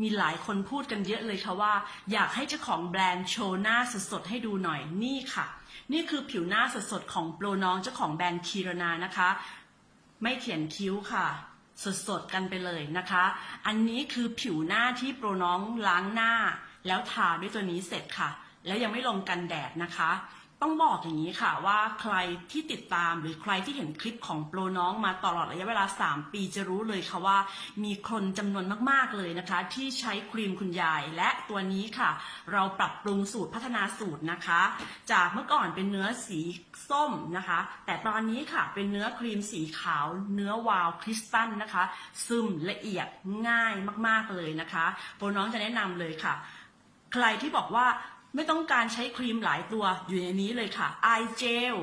มีหลายคนพูดกันเยอะเลยค่ะว่า อยากให้เจ้าของแบรนด์โชว์หน้าสดๆให้ดูหน่อยนี่ค่ะ นี่คือผิวหน้าสดๆของโปรน้องเจ้าของแบรนด์คีรนานะคะ ไม่เขียนคิ้วค่ะสดๆกันไปเลยนะคะ อันนี้คือผิวหน้าที่โปรน้องล้างหน้า แล้วทาด้วยตัวนี้เสร็จค่ะ แล้วยังไม่ลงกันแดดนะคะ ต้องบอกอย่างนี้ค่ะว่าใครที่ติดตามหรือใครที่เห็นคลิปของโปรน้องมาตลอดระยะเวลา 3 ปีจะรู้เลยค่ะว่า มีคนจำนวนมากๆเลยนะคะ ที่ใช้ครีมคุณยายและตัวนี้ค่ะ เราปรับปรุงสูตรพัฒนาสูตรนะคะ จากเมื่อก่อนเป็นเนื้อสีส้มนะคะ แต่ตอนนี้ค่ะเป็นเนื้อครีมสีขาว เนื้อวาวคริสตัลนะคะ ซึมละเอียดง่ายมากๆเลยนะคะ โปรน้องจะแนะนำเลยค่ะ ใครที่บอกว่า ไม่ต้องการใช้ครีมหลายตัวอยู่ในนี้เลยค่ะไอเจล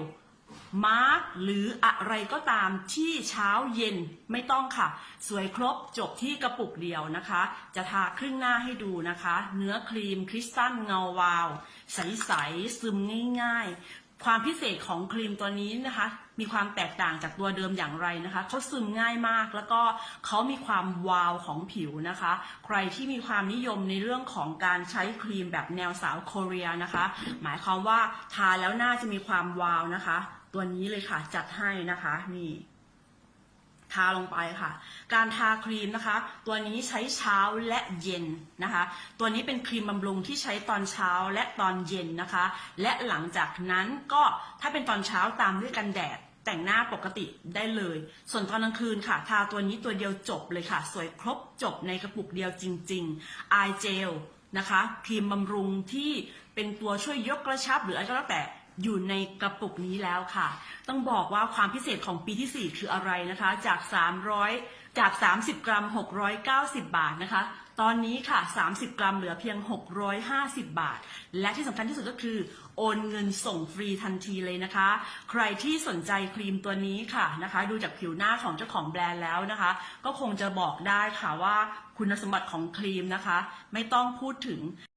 มาร์กหรืออะไรก็ตามที่เช้าเย็นไม่ต้องค่ะ สวยครบจบที่กระปุกเดียวนะคะ จะทาครึ่งหน้าให้ดูนะคะ เนื้อครีมคริสตัลเงาวาว ใส ๆ ซึมง่าย ๆ ความพิเศษของครีมตัวนี้นะคะ มีความแตกต่างจากตัวเดิมอย่างไรนะคะเขาซึมง่ายมากแล้วก็เขามีความวาวของผิวนะคะ ใครที่มีความนิยมในเรื่องของการใช้ครีมแบบแนวสาวโคเรียนะคะ หมายความว่าทาแล้วหน้าจะมีความวาวนะคะ ตัวนี้เลยค่ะจัดให้นะคะนี่ ทาลงไปค่ะ การทาครีมนะคะ ตัวนี้ใช้เช้าและเย็นนะคะ ตัวนี้เป็นครีมบำรุงที่ใช้ตอนเช้าและตอนเย็นนะคะ และหลังจากนั้นก็ถ้าเป็นตอนเช้าตามด้วยกันแดดแต่งหน้าปกติได้เลย ส่วนตอนกลางคืนค่ะ ทาตัวนี้ตัวเดียวจบเลยค่ะ สวยครบจบในกระปุกเดียวจริงๆ Eye Gel นะคะ ครีมบำรุงที่เป็นตัวช่วยยกกระชับหรืออะไรก็แล้วแต่ อยู่ในกระปุกนี้แล้วค่ะ ต้องบอกว่าความพิเศษของปีที่ 4 คืออะไรนะคะ จาก 300 จาก 30 กรัม 690 บาทนะคะ ตอนนี้ค่ะ 30 กรัมเหลือเพียง 650 บาท และที่สำคัญที่สุดก็คือ โอนเงินส่งฟรีทันทีเลยนะคะ ใครที่สนใจครีมตัวนี้ค่ะนะคะ ดูจากผิวหน้าของเจ้าของแบรนด์แล้วนะคะ ก็คงจะบอกได้ค่ะว่าคุณสมบัติของครีมนะคะ ไม่ต้องพูดถึง